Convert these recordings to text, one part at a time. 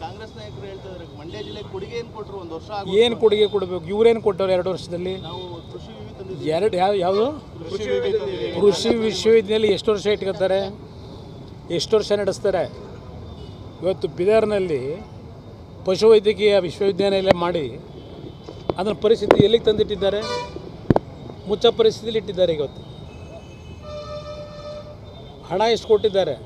ಕಾಂಗ್ರೆಸ್ ನಾಯಕರು ಹೇಳ್ತಾ ಇದ್ದಾರೆ ಮಂಡ್ಯ ಜಿಲ್ಲೆಗೆ ಕೊಡುಗೆ ಏನು ಕೊಟ್ಟರು ಒಂದು ವರ್ಷ ಏನು ಕೊಡುಗೆ ಕೊಡಬೇಕು? ಇವರೇನು ಕೊಟ್ಟವ್ರು ಎರಡು ವರ್ಷದಲ್ಲಿ? ನಾವು ಕೃಷಿ ವಿವಿ ತಂದಿದ್ದೀವಿ. ಎರಡು ಯಾವ ಯಾವುದು? ಕೃಷಿ ವಿವಿ ತಂದಿದ್ದೀವಿ. ಕೃಷಿ ವಿಶ್ವವಿದ್ಯಾಲಯ ಎಷ್ಟು ವರ್ಷ ಇಟ್ಕೊತಾರೆ? ಎಷ್ಟು ವರ್ಷ ನಡೆಸ್ತಾರೆ? ಇವತ್ತು ಬಿದರ್ನಲ್ಲಿ ಪಶುವೈದ್ಯಕೀಯ ವಿಶ್ವವಿದ್ಯಾನಿಲಯ ಮಾಡಿ ಅದರ ಪರಿಸ್ಥಿತಿ ಎಲ್ಲಿಗೆ ತಂದಿಟ್ಟಿದ್ದಾರೆ? ಮುಚ್ಚ ಪರಿಸ್ಥಿತಿಲಿ ಇಟ್ಟಿದ್ದಾರೆ ಇವತ್ತು. ಹಣ ಎಷ್ಟು ಕೊಟ್ಟಿದ್ದಾರೆ?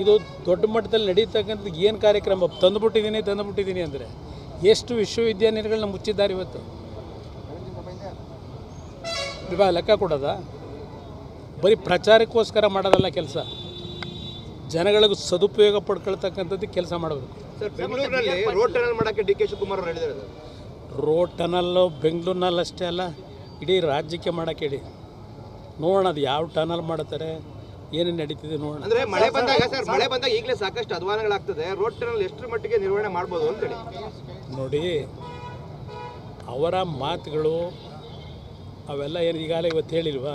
ಇದು ದೊಡ್ಡ ಮಟ್ಟದಲ್ಲಿ ನಡೀತಕ್ಕಂಥದ್ದು ಏನು ಕಾರ್ಯಕ್ರಮ? ತಂದುಬಿಟ್ಟಿದ್ದೀನಿ ತಂದುಬಿಟ್ಟಿದ್ದೀನಿ ಅಂದರೆ ಎಷ್ಟು ವಿಶ್ವವಿದ್ಯಾನಿಲಯಗಳನ್ನ ಮುಚ್ಚಿದ್ದಾರೆ ಇವತ್ತು? ಇವಾಗ ಲೆಕ್ಕ ಕೊಡೋದ? ಬರೀ ಪ್ರಚಾರಕ್ಕೋಸ್ಕರ ಮಾಡೋದಲ್ಲ ಕೆಲಸ. ಜನಗಳಿಗೂ ಸದುಪಯೋಗ ಪಡ್ಕೊಳ್ತಕ್ಕಂಥದ್ದು ಕೆಲಸ ಮಾಡಬೇಕು ರೋಡ್ ಟನಲ್ ಮಾಡಕ್ಕೆ D K Shivakumar. Road tunnel ಬೆಂಗಳೂರಿನಲ್ಲಿ ಅಷ್ಟೇ ಅಲ್ಲ ಇಡೀ ರಾಜ್ಯಕ್ಕೆ ಮಾಡೋಕ್ಕೆ ಹೇಳಿ. ನೋಡೋಣ ಅದು ಯಾವ ಟನಲ್ ಮಾಡ್ತಾರೆ. ಏನೇನು ನಡೀತಿದೆ ನೋಡೋಣ. ಅಂದ್ರೆ ಮಳೆ ಬಂದಾಗ ಸರ್ ಮಳೆ ಬಂದಾಗ ಈಗಲೇ ಸಾಕಷ್ಟು ಅಧ್ವಾನಗಳಾಗ್ತದೆ ರೋಡ್ ಟ್ರೈನಲ್ಲಿ ಎಷ್ಟರ ಮಟ್ಟಿಗೆ ನಿರ್ವಹಣೆ ಮಾಡ್ಬೋದು ಅಂತೇಳಿ ನೋಡಿ ಅವರ ಮಾತುಗಳು ಅವೆಲ್ಲ ಏನು ಈಗಾಗಲೇ ಇವತ್ತು ಹೇಳಿಲ್ವಾ?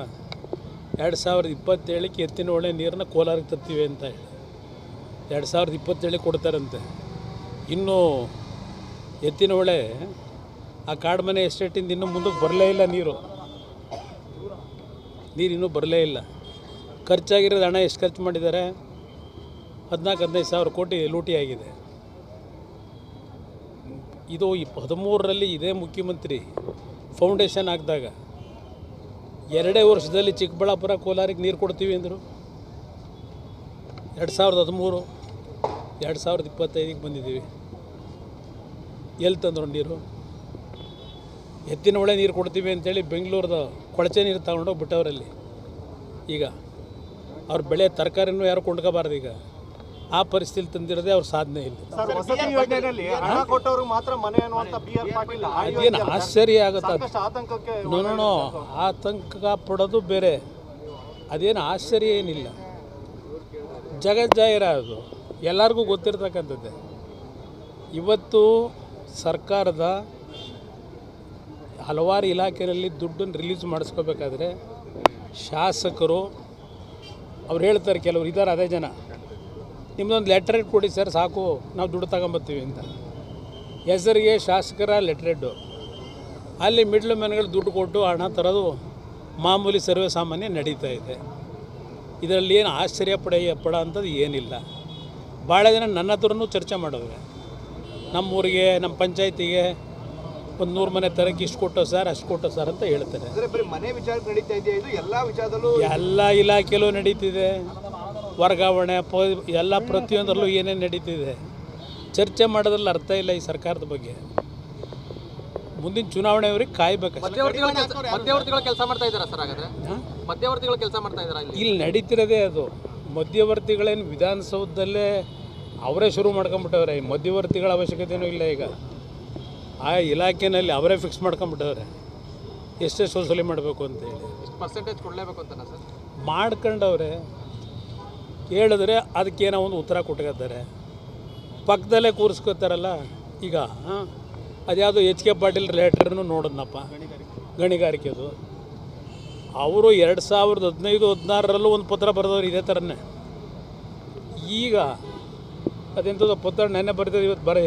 ಎರಡು ಸಾವಿರದ ಇಪ್ಪತ್ತೇಳಕ್ಕೆ ಎತ್ತಿನ ಒಳ್ಳೆ ನೀರನ್ನ ಕೋಲಾರಕ್ಕೆ ತರ್ತೀವಿ ಅಂತ ಹೇಳಿ. ಎರಡು ಸಾವಿರದ ಇಪ್ಪತ್ತೇಳಿಗೆ ಕೊಡ್ತಾರಂತೆ. ಇನ್ನು ಎತ್ತಿನ ಹೊಳೆ ಆ ಕಾಡ್ಮನೆ ಎಸ್ಟೇಟಿಂದ ಇನ್ನೂ ಮುಂದಕ್ಕೆ ಬರಲೇ ಇಲ್ಲ ನೀರು. ನೀರು ಇನ್ನೂ ಬರಲೇ ಇಲ್ಲ. ಖರ್ಚಾಗಿರೋದು ಹಣ ಎಷ್ಟು ಖರ್ಚು ಮಾಡಿದ್ದಾರೆ? ಹದಿನಾಲ್ಕು, ಹದಿನೈದು ಸಾವಿರ ಕೋಟಿ ಲೂಟಿ ಆಗಿದೆ. ಇದು ಈ ಹದಿಮೂರರಲ್ಲಿ ಇದೇ ಮುಖ್ಯಮಂತ್ರಿ ಫೌಂಡೇಶನ್ ಹಾಕಿದಾಗ ಎರಡೇ ವರ್ಷದಲ್ಲಿ ಚಿಕ್ಕಬಳ್ಳಾಪುರ ಕೋಲಾರಿಗೆ ನೀರು ಕೊಡ್ತೀವಿ ಅಂದರು. ಎರಡು ಸಾವಿರದ ಹದಿಮೂರು, ಎರಡು ಸಾವಿರದ ಇಪ್ಪತ್ತೈದಕ್ಕೆ ಬಂದಿದ್ದೀವಿ. ಎಲ್ಲಿ ತಂದ್ರು ನೀರು? ಎತ್ತಿನ ಒಳ್ಳೆ ನೀರು ಕೊಡ್ತೀವಿ ಅಂತೇಳಿ ಬೆಂಗಳೂರದ ಕೊಳಚೆ ನೀರು ತಗೊಂಡೋಗಿ ಬಿಟ್ಟವರಲ್ಲಿ ಈಗ. ಅವ್ರ ಬೆಳೆ ತರಕಾರಿನೂ ಯಾರು ಕೊಂಡ್ಕೋಬಾರ್ದು ಈಗ. ಆ ಪರಿಸ್ಥಿತಿ ತಂದಿರೋದೇ ಅವ್ರ ಸಾಧನೆ ಇಲ್ಲ. ಸರ್ ವಸತಿ ಯೋಜನೆಯಲ್ಲಿ ಹಣ ಕೊಟ್ಟವರು ಮಾತ್ರ ಮನೆ ಅನ್ನುವಂತ ಬಿ ಆರ್ ಪಾಟೀಲ್ ಅದೇನು ಆಶ್ಚರ್ಯ ಆಗುತ್ತೆ ಆತಂಕ ಪಡೋದು ಬೇರೆ. ಅದೇನು ಆಶ್ಚರ್ಯ ಏನಿಲ್ಲ. ಜಗಜ್ಜಾಹಿರ ಅದು. ಎಲ್ಲರಿಗೂ ಗೊತ್ತಿರ್ತಕ್ಕಂಥದ್ದೇ. ಇವತ್ತು ಸರ್ಕಾರದ ಹಲವಾರು ಇಲಾಖೆಯಲ್ಲಿ ದುಡ್ಡನ್ನು ರಿಲೀಸ್ ಮಾಡಿಸ್ಕೋಬೇಕಾದ್ರೆ ಶಾಸಕರು ಅವ್ರು ಹೇಳ್ತಾರೆ ಕೆಲವರು ಇದ್ದಾರೆ ಅದೇ ಜನ. ನಿಮ್ಮದೊಂದು ಇಟ್ಟು ಕೊಡಿ ಸರ್ ಸಾಕು, ನಾವು ದುಡ್ಡು ತಗೊಂಬತ್ತೀವಿ ಅಂತ. ಹೆಸರಿಗೆ ಶಾಸಕರ ಲೆಟ್ರೆಡ್ಡು ಅಲ್ಲಿ ಮಿಡ್ಲ್ ಮ್ಯಾನ್ಗಳು ದುಡ್ಡು ಕೊಟ್ಟು ಹಣ ತರೋದು ಮಾಮೂಲಿ ಸರ್ವೇ ಸಾಮಾನ್ಯ ನಡೀತಾ ಇದೆ. ಇದರಲ್ಲಿ ಏನು ಆಶ್ಚರ್ಯ ಪಡ, ಪಡೋ ಅಂಥದ್ದು ಏನಿಲ್ಲ. ಭಾಳ ಜನ ನನ್ನ ಹತ್ರನೂ ಚರ್ಚೆ ನಮ್ಮ ನಮ್ಮೂರಿಗೆ ನಮ್ಮ ಪಂಚಾಯತಿಗೆ ಒಂದು ನೂರು ಮನೆ ತರಕ್ಕೆ ಇಷ್ಟು ಕೊಟ್ಟೋ ಸರ್ ಅಷ್ಟು ಕೊಟ್ಟೋ ಸರ್ ಅಂತ ಹೇಳ್ತಾರೆ. ಮನೆ ವಿಚಾರ ನಡೀತಾ ಇದೆಯಾ? ಇದು ಎಲ್ಲಾ ವಿಚಾರದಲ್ಲೂ ಎಲ್ಲ ಇಲಾಖೆಯಲ್ಲೂ ನಡೀತಿದೆ. ವರ್ಗಾವಣೆ ಪ ಎಲ್ಲ ಪ್ರತಿಯೊಂದರಲ್ಲೂ ಏನೇನು ನಡೀತಿದೆ? ಚರ್ಚೆ ಮಾಡೋದ್ರಲ್ಲಿ ಅರ್ಥ ಇಲ್ಲ ಈ ಸರ್ಕಾರದ ಬಗ್ಗೆ. ಮುಂದಿನ ಚುನಾವಣೆಯವರಿಗೆ ಕಾಯ್ಬೇಕು ಮಧ್ಯವರ್ತಿಗಳು ಕೆಲಸ ಮಧ್ಯವರ್ತಿಗಳ ಕೆಲಸ ಮಾಡ್ತಾ ಇದ್ದಾರೆ ಸರ್ ಹಾಗಾದ್ರೆ? ಹಾಂ? ಕೆಲಸ ಮಾಡ್ತಾ ಇದ್ದಾರಾ ಇಲ್ಲಿ? ಇಲ್ಲಿ ನಡೀತಿರೋದೇ ಅದು. ಮಧ್ಯವರ್ತಿಗಳೇನು ವಿಧಾನಸೌಧದಲ್ಲೇ ಅವರೇ ಶುರು ಮಾಡ್ಕೊಂಬಿಟ್ಟವ್ರೆ ಈ ಮಧ್ಯವರ್ತಿಗಳ ಅವಶ್ಯಕತೆಯೂ ಇಲ್ಲ ಈಗ. ಆ ಇಲಾಖೆಯಲ್ಲಿ ಅವರೇ ಫಿಕ್ಸ್ ಮಾಡ್ಕೊಂಬಿಟ್ಟವ್ರೆ ಎಷ್ಟೆಷ್ಟು ವಸೂಲಿ ಮಾಡಬೇಕು ಅಂತೇಳಿ ಎಷ್ಟು ಪರ್ಸೆಂಟೇಜ್ ಕೊಡಲೇಬೇಕು ಅಂತನ ಸರ್? ಮಾಡ್ಕೊಂಡವ್ರೆ ಹೇಳಿದ್ರೆ ಅದಕ್ಕೇನೋ ಒಂದು ಉತ್ತರ ಕೊಟ್ಕೊತಾರೆ ಪಕ್ಕದಲ್ಲೇ ಕೂರಿಸ್ಕೊತಾರಲ್ಲ ಈಗ ಅದ್ಯಾವುದು ಎಚ್ ಕೆ ಪಾಟೀಲ್ ಲೆಟ್ರನ್ನು ನೋಡಿದ್ನಪ್ಪ. ಗಣಿಗಾರಿಕೆದು ಅವರು ಎರಡು ಸಾವಿರದ ಹದಿನೈದು ಹದಿನಾರರಲ್ಲೂ ಒಂದು ಪತ್ರ ಬರೆದವ್ರು ಇದೇ ಥರನೇ ಈಗ ಅದೆಂಥದ್ದು ಪತ್ರ ನೆನ್ನೆ ಬರ್ತದೆ ಇವತ್ತು ಬರ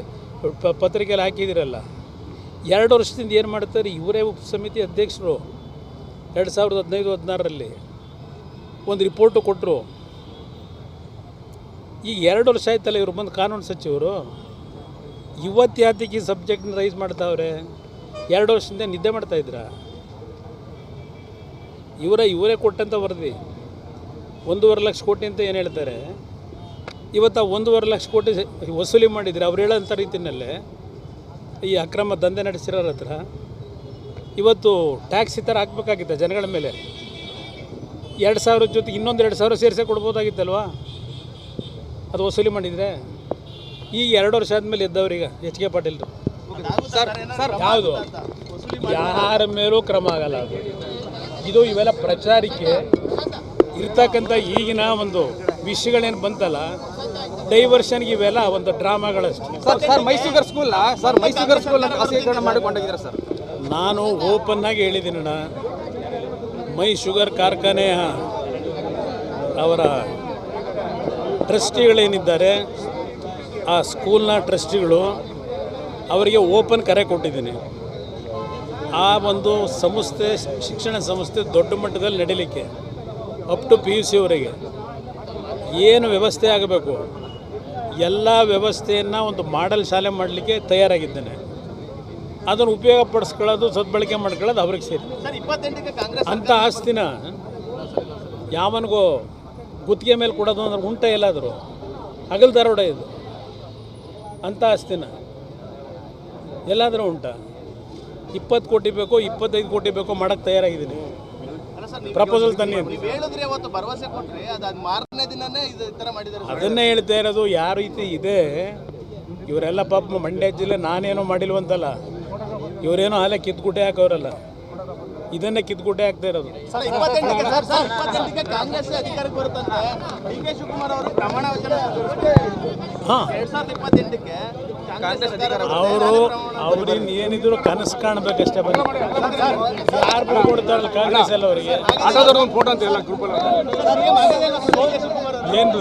ಪ- ಪತ್ರಿಕೆಯಲ್ಲಿ ಹಾಕಿದಿರಲ್ಲ ಎರಡು ವರ್ಷದಿಂದ ಏನು ಮಾಡ್ತಾರೆ, ಇವರೇ ಉಪ ಸಮಿತಿ ಅಧ್ಯಕ್ಷರು ಎರಡು ಸಾವಿರದ ಹದಿನೈದು, ಹದಿನಾರರಲ್ಲಿ ಒಂದು ರಿಪೋರ್ಟು ಕೊಟ್ಟರು ಈ ಎರಡು ವರ್ಷ ಆಯ್ತಲ್ಲ ಇವರು ಬಂದು ಕಾನೂನು ಸಚಿವರು? ಇವತ್ತು ಯಾತಕ್ಕೆ ಈ ಸಬ್ಜೆಕ್ಟ್ನ ರೈಸ್ ಮಾಡ್ತಾವ್ರೆ? ಎರಡು ವರ್ಷದಿಂದ ನಿದ್ದೆ ಮಾಡ್ತಾಯಿದ್ರಾ ಇವರೇ ಇವರೇ ಕೊಟ್ಟಂತ ವರದಿ. ಒಂದೂವರೆ ಲಕ್ಷ ಕೋಟಿ ಅಂತ ಏನು ಹೇಳ್ತಾರೆ? ಇವತ್ತು ಒಂದೂವರೆ ಲಕ್ಷ ಕೋಟಿ ವಸೂಲಿ ಮಾಡಿದರೆ ಅವ್ರು ಹೇಳೋಂಥ ರೀತಿಯಲ್ಲೇ ಈ ಅಕ್ರಮ ದಂಧೆ ನಡೆಸಿರೋರ ಹತ್ರ ಇವತ್ತು ಟ್ಯಾಕ್ಸ್ ಈ ಥರ ಹಾಕ್ಬೇಕಾಗಿತ್ತ ಜನಗಳ ಮೇಲೆ. ಎರಡು ಸಾವಿರ ಜೊತೆಗೆ ಇನ್ನೊಂದು ಎರಡು ಸಾವಿರ ಸೇರಿಸೇ ಕೊಡ್ಬೋದಾಗಿತ್ತಲ್ವಾ? ಅದು ವಸೂಲಿ ಮಾಡಿದರೆ? ಈಗ ಎರಡು ವರ್ಷ ಆದಮೇಲೆ ಎದ್ದವ್ರೀಗ ಎಚ್ ಕೆ ಸರ್, ಯಾವುದು? ಯಾರ ಮೇಲೂ ಕ್ರಮ ಆಗಲ್ಲ ಅದು. ಇದು ಇವೆಲ್ಲ ಪ್ರಚಾರಕ್ಕೆ ಇರ್ತಕ್ಕಂಥ ಈಗಿನ ಒಂದು ವಿಷಯಗಳೇನು ಬಂತಲ್ಲ ಡೈವರ್ಷನ್ಗೆ ಇವೆಲ್ಲ ಒಂದು ಡ್ರಾಮಾಗಳಷ್ಟೇ. Sir sir Mysugar school sir Mysugar school ಖಾಸಗೀಕರಣ ಮಾಡಿಕೊಂಡಿದ್ದೀರಾ ಸರ್? ನಾನು ಓಪನ್ನಾಗಿ ಹೇಳಿದ್ದೀನಣ್ಣ ಮೈ ಶುಗರ್ ಕಾರ್ಖಾನೆಯ ಅವರ ಟ್ರಸ್ಟಿಗಳೇನಿದ್ದಾರೆ ಆ ಸ್ಕೂಲ್ನ ಟ್ರಸ್ಟಿಗಳು ಅವರಿಗೆ ಓಪನ್ ಕರೆ ಕೊಟ್ಟಿದ್ದೀನಿ. ಆ ಒಂದು ಸಂಸ್ಥೆ ಶಿಕ್ಷಣ ಸಂಸ್ಥೆ ದೊಡ್ಡ ಮಟ್ಟದಲ್ಲಿ ನಡೀಲಿಕ್ಕೆ ಅಪ್ ಟು ಪಿ ಯು ಸಿವರೆಗೆ ಏನು ವ್ಯವಸ್ಥೆ ಆಗಬೇಕು? ಎಲ್ಲ ವ್ಯವಸ್ಥೆಯನ್ನು ಒಂದು ಮಾಡಲ್ ಶಾಲೆ ಮಾಡಲಿಕ್ಕೆ ತಯಾರಾಗಿದ್ದೇನೆ. ಅದನ್ನು ಉಪಯೋಗ ಪಡಿಸ್ಕೊಳ್ಳೋದು ಸದ್ಬಳಕೆ ಮಾಡ್ಕೊಳ್ಳೋದು ಅವ್ರಿಗೆ ಸೇರಿ. ಅಂಥ ಆಸ್ತಿನ ಯಾವನಿಗೋ ಗುತ್ತಿಗೆ ಮೇಲೆ ಕೊಡೋದು ಅಂದ್ರೆ ಉಂಟ ಎಲ್ಲಾದರೂ ಹಗಲ್ ದರೋಡ ಇದು. ಅಂಥ ಆಸ್ತಿನ ಎಲ್ಲಾದರೂ ಉಂಟ. ಇಪ್ಪತ್ತು ಕೋಟಿ ಬೇಕೋ ಇಪ್ಪತ್ತೈದು ಕೋಟಿ ಬೇಕೋ ಮಾಡೋಕ್ಕೆ ತಯಾರಾಗಿದ್ದೀನಿ. ಪ್ರಪೋಸಲ್ ತನ್ನಿ ಅಂತ. ನೀವು ಹೇಳಿದ್ರೆ ಅವತ್ತು ಭರವಸೆ ಕೊಟ್ರಿ ಅದಾದ ಮಾರನೇ ದಿನನೇ ಇದು ಈ ಥರ ಮಾಡಿದ್ದಾರೆ ಸರ್. ಅದನ್ನೇ ಹೇಳ್ತಾ ಇರೋದು ಯಾವ ರೀತಿ ಇದೆ ಇವರೆಲ್ಲ ಪಾಪ ಮಂಡ್ಯ ಜಿಲ್ಲೆ ನಾನೇನೋ ಮಾಡಿಲ್ವಂತಲ್ಲ ಇವರೇನೋ ಅಲ್ಲೇ ಕಿತ್ಕುಟೆ ಹಾಕೋರಲ್ಲ ಇದನ್ನೇ ಕಿತ್ಕುಟೆ ಹಾಕ್ತಾ ಇರೋದು. ಕಾಂಗ್ರೆಸ್ ಅಧಿಕಾರಕ್ಕೆ ಬರುತ್ತಂತೆ. ಡಿ ಕೆ ಶಿವಕುಮಾರ್ ಅವರು ಪ್ರಮಾಣ ವಚನ ಅವರು ಅವ್ರಿನ್ ಏನಿದ್ರು ಕನಸು ಕಾಣ್ಬೇಕಷ್ಟೇ ಬಂದು ಯಾರು ಕೊಡ್ತಾರಲ್ಲ ಕಾಂಗ್ರೆಸ್ ಎಲ್ಲ ಅವರಿಗೆ ಫೋಟೋ ಅಂತ ಎಲ್ಲ ಏನು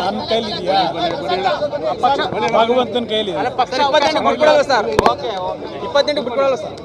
ನನ್ನ ಕೈಲಿದೆಯಾ ಭಗವಂತನ ಕೈಲಿದೆ ಇಪ್ಪತ್ತೆಂಟು ಬಿಟ್ಕೊಡಲ್ಲ ಇಪ್ಪತ್ತೆಂಟು ಬಿಟ್ಕೊಡಲ್ಲ ಸರ್